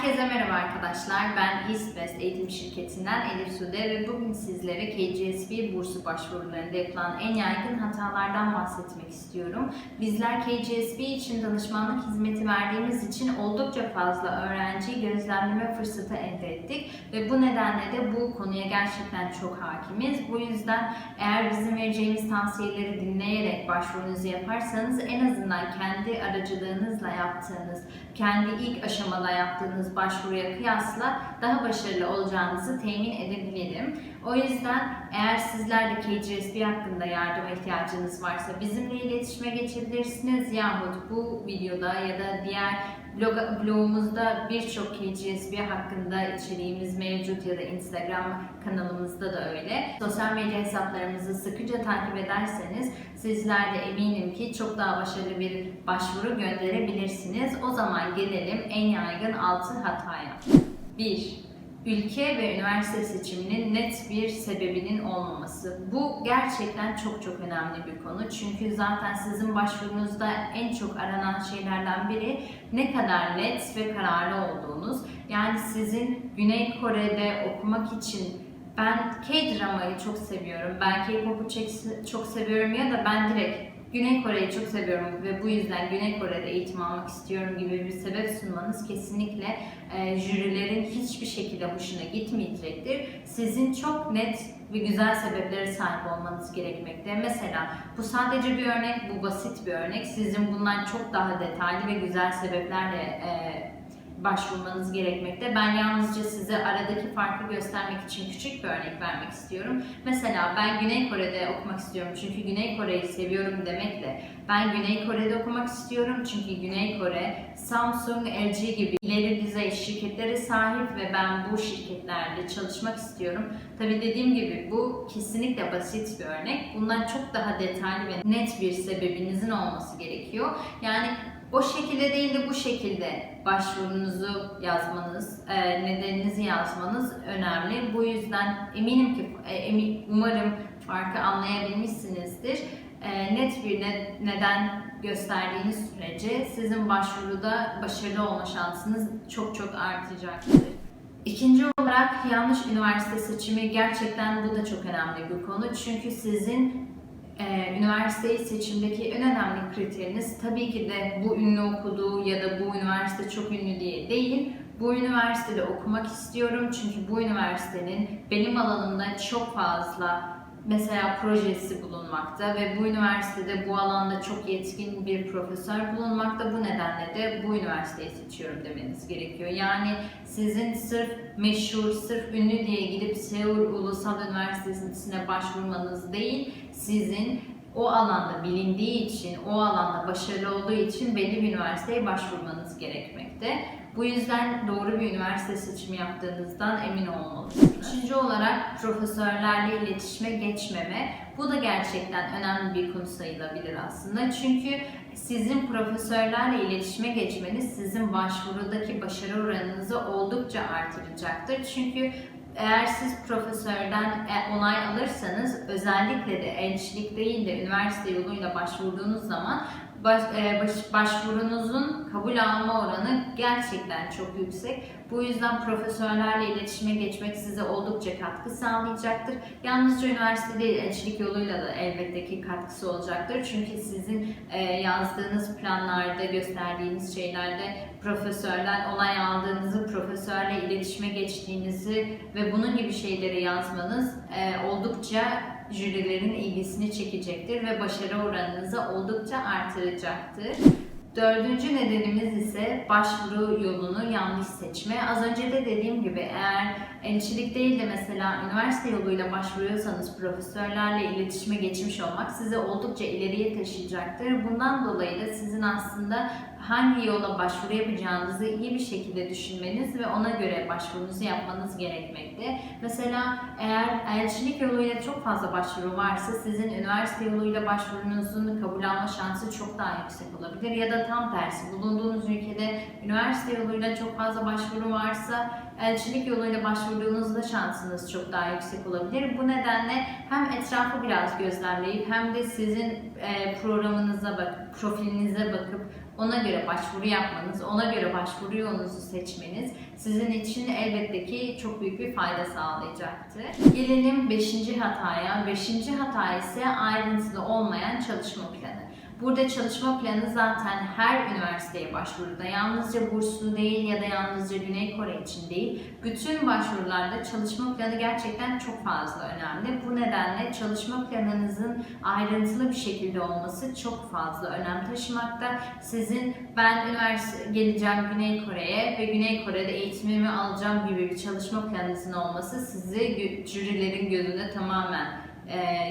Herkese merhaba arkadaşlar. Ben East West Eğitim Şirketi'nden Elif Sude ve bugün sizlere KGSB bursu başvurularında yapılan en yaygın hatalardan bahsetmek istiyorum. Bizler KGSB için danışmanlık hizmeti verdiğimiz için oldukça fazla öğrenciyi gözlemleme fırsatı elde ettik ve bu nedenle de bu konuya gerçekten çok hakimiz. Bu yüzden eğer bizim vereceğimiz tavsiyeleri dinleyerek başvurunuzu yaparsanız en azından kendi aracılığınızla yaptığınız, kendi ilk aşamada yaptığınız başvuruya kıyasla daha başarılı olacağınızı temin edebilirim. O yüzden eğer sizler de KGSB hakkında yardıma ihtiyacınız varsa bizimle iletişime geçebilirsiniz yahut bu videoda ya da diğer blog, blogumuzda birçok KGSB hakkında içeriğimiz mevcut ya da Instagram kanalımızda da öyle. Sosyal medya hesaplarımızı sıkıca takip ederseniz sizler de eminim ki çok daha başarılı bir başvuru gönderebilirsiniz. O zaman gelelim en yaygın 6 hataya. 1 ülke ve üniversite seçiminin net bir sebebinin olmaması. Bu gerçekten çok çok önemli bir konu. Çünkü zaten sizin başvurunuzda en çok aranan şeylerden biri ne kadar net ve kararlı olduğunuz. Yani sizin Güney Kore'de okumak için ben K-dramayı çok seviyorum, ben K-pop'u çok- seviyorum ya da ben direkt Güney Kore'yi çok seviyorum ve bu yüzden Güney Kore'de eğitim almak istiyorum gibi bir sebep sunmanız kesinlikle e, jürilerin hiçbir şekilde hoşuna gitmeyecektir. Sizin çok net ve güzel sebeplere sahip olmanız gerekmekte. Mesela bu sadece bir örnek, bu basit bir örnek. Sizin bundan çok daha detaylı ve güzel sebeplerle e, başvurmanız gerekmekte. Ben yalnızca size aradaki farkı göstermek için küçük bir örnek vermek istiyorum. Mesela ben Güney Kore'de okumak istiyorum çünkü Güney Kore'yi seviyorum demekle ben Güney Kore'de okumak istiyorum çünkü Güney Kore, Samsung, LG gibi ileri düzey şirketlere sahip ve ben bu şirketlerde çalışmak istiyorum. Tabi dediğim gibi bu kesinlikle basit bir örnek. Bundan çok daha detaylı ve net bir sebebinizin olması gerekiyor. Yani o şekilde değil de bu şekilde başvurunuzu yazmanız, e, nedeninizi yazmanız önemli. Bu yüzden eminim ki, e, emi- umarım farkı anlayabilmişsinizdir. E, net bir ne- neden gösterdiğiniz sürece sizin başvuruda başarılı olma şansınız çok çok artacaktır. İkinci olarak yanlış üniversite seçimi gerçekten bu da çok önemli bir konu. Çünkü sizin e, üniversiteyi seçimdeki en önemli kriteriniz tabii ki de bu ünlü okuduğu ya da bu üniversite çok ünlü diye değil. Bu üniversitede okumak istiyorum çünkü bu üniversitenin benim alanımda çok fazla mesela projesi bulunmakta ve bu üniversitede bu alanda çok yetkin bir profesör bulunmakta. Bu nedenle de bu üniversiteyi seçiyorum demeniz gerekiyor. Yani sizin sırf meşhur, sırf ünlü diye gidip Seul Ulusal Üniversitesi'ne başvurmanız değil, sizin o alanda bilindiği için, o alanda başarılı olduğu için belli bir üniversiteye başvurmanız gerekmekte. Bu yüzden doğru bir üniversite seçimi yaptığınızdan emin olmalısınız. Üçüncü olarak profesörlerle iletişime geçmeme. Bu da gerçekten önemli bir konu sayılabilir aslında. Çünkü sizin profesörlerle iletişime geçmeniz sizin başvurudaki başarı oranınızı oldukça artıracaktır. Çünkü eğer siz profesörden e, onay alırsanız özellikle de elçilik değil de üniversite yoluyla başvurduğunuz zaman baş, e, baş- başvurunuzun kabul alma oranı gerçekten çok yüksek. Bu yüzden profesörlerle iletişime geçmek size oldukça katkı sağlayacaktır. Yalnızca üniversite değil, elçilik yoluyla da elbette ki katkısı olacaktır. Çünkü sizin e, yazdığınız planlarda, gösterdiğiniz şeylerde profesörden onay aldığınızı, profesörle iletişime geçtiğinizi ve bunun gibi şeyleri yazmanız e, oldukça jürilerin ilgisini çekecektir ve başarı oranınızı oldukça artıracaktır. Dördüncü nedenimiz ise başvuru yolunu yanlış seçme. Az önce de dediğim gibi eğer elçilik değil de mesela üniversite yoluyla başvuruyorsanız profesörlerle iletişime geçmiş olmak sizi oldukça ileriye taşıyacaktır. Bundan dolayı da sizin aslında hangi yola başvuru yapacağınızı iyi bir şekilde düşünmeniz ve ona göre başvurunuzu yapmanız gerekmekte. Mesela eğer elçilik yoluyla çok fazla başvuru varsa sizin üniversite yoluyla başvurunuzun kabul alma şansı çok daha yüksek olabilir ya da tam tersi bulunduğunuz ülkede üniversite yoluyla çok fazla başvuru varsa elçilik yoluyla başvurduğunuzda şansınız çok daha yüksek olabilir. Bu nedenle hem etrafı biraz gözlemleyip hem de sizin e, programınıza bakıp, profilinize bakıp ona göre başvuru yapmanız, ona göre başvuru yolunuzu seçmeniz sizin için elbette ki çok büyük bir fayda sağlayacaktır. Gelelim 5. hataya. 5. hata ise ayrıntılı olmayan çalışma planı. Burada çalışma planı zaten her üniversiteye başvuruda yalnızca burslu değil ya da yalnızca Güney Kore için değil, bütün başvurularda çalışma planı gerçekten çok fazla önemli. Bu nedenle çalışma planınızın ayrıntılı bir şekilde olması çok fazla önem taşımakta. Sizin ben üniversite geleceğim Güney Kore'ye ve Güney Kore'de eğitimimi alacağım gibi bir çalışma planınızın olması sizi jürilerin gözünde tamamen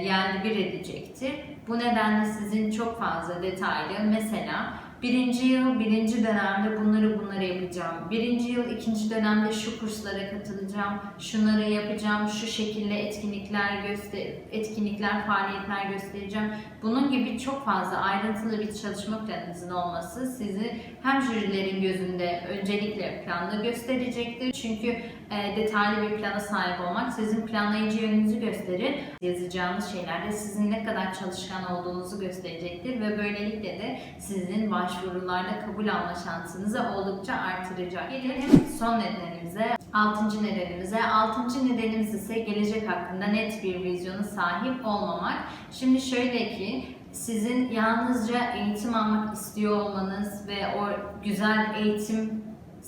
yerli bir edecektir. Bu nedenle sizin çok fazla detaylı mesela birinci yıl birinci dönemde bunları bunları yapacağım. Birinci yıl ikinci dönemde şu kurslara katılacağım. Şunları yapacağım. Şu şekilde etkinlikler göster etkinlikler faaliyetler göstereceğim. Bunun gibi çok fazla ayrıntılı bir çalışma planınızın olması sizi hem jürilerin gözünde öncelikle planlı gösterecektir. Çünkü e, detaylı bir plana sahip olmak sizin planlayıcı yönünüzü gösterir. Yazacağınız şeylerde sizin ne kadar çalışkan olduğunuzu gösterecektir ve böylelikle de sizin başvurularda kabul alma şansınızı oldukça artıracak. Gelelim son nedenimize, altıncı nedenimize. Altıncı nedenimiz ise gelecek hakkında net bir vizyona sahip olmamak. Şimdi şöyle ki sizin yalnızca eğitim almak istiyor olmanız ve o güzel eğitim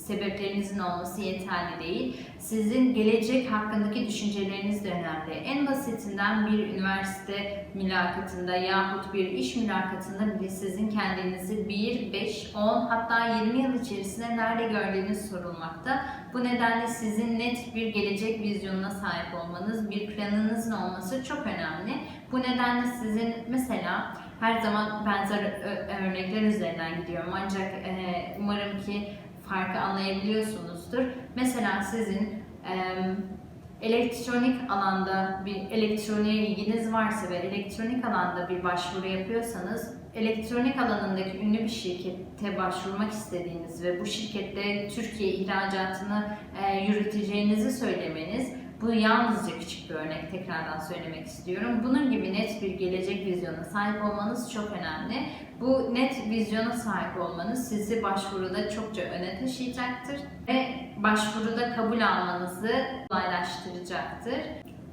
sebeplerinizin olması yeterli değil. Sizin gelecek hakkındaki düşünceleriniz de önemli. En basitinden bir üniversite mülakatında yahut bir iş mülakatında bile sizin kendinizi 1, 5, 10 hatta 20 yıl içerisinde nerede gördüğünüz sorulmakta. Bu nedenle sizin net bir gelecek vizyonuna sahip olmanız, bir planınızın olması çok önemli. Bu nedenle sizin mesela her zaman benzer örnekler üzerinden gidiyorum ancak e, umarım ki farkı anlayabiliyorsunuzdur. Mesela sizin em, elektronik alanda bir elektroniğe ilginiz varsa ve elektronik alanda bir başvuru yapıyorsanız elektronik alanındaki ünlü bir şirkete başvurmak istediğiniz ve bu şirkette Türkiye ihracatını e, yürüteceğinizi söylemeniz bu yalnızca küçük bir örnek tekrardan söylemek istiyorum. Bunun gibi net bir gelecek vizyona sahip olmanız çok önemli. Bu net vizyona sahip olmanız sizi başvuruda çokça öne taşıyacaktır ve başvuruda kabul almanızı kolaylaştıracaktır.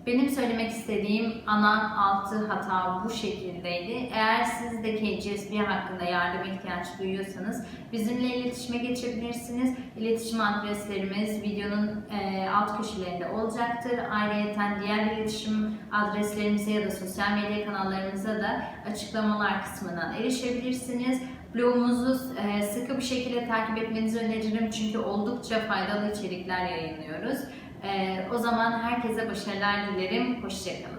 Benim söylemek istediğim ana altı hata bu şekildeydi. Eğer siz de KCSB hakkında yardım ihtiyaç duyuyorsanız bizimle iletişime geçebilirsiniz. İletişim adreslerimiz videonun e, alt köşelerinde olacaktır. Ayrıca diğer iletişim adreslerimize ya da sosyal medya kanallarımıza da açıklamalar kısmından erişebilirsiniz. Blogumuzu e, sıkı bir şekilde takip etmenizi öneririm çünkü oldukça faydalı içerikler yayınlıyoruz. Ee, o zaman herkese başarılar dilerim. Hoşçakalın.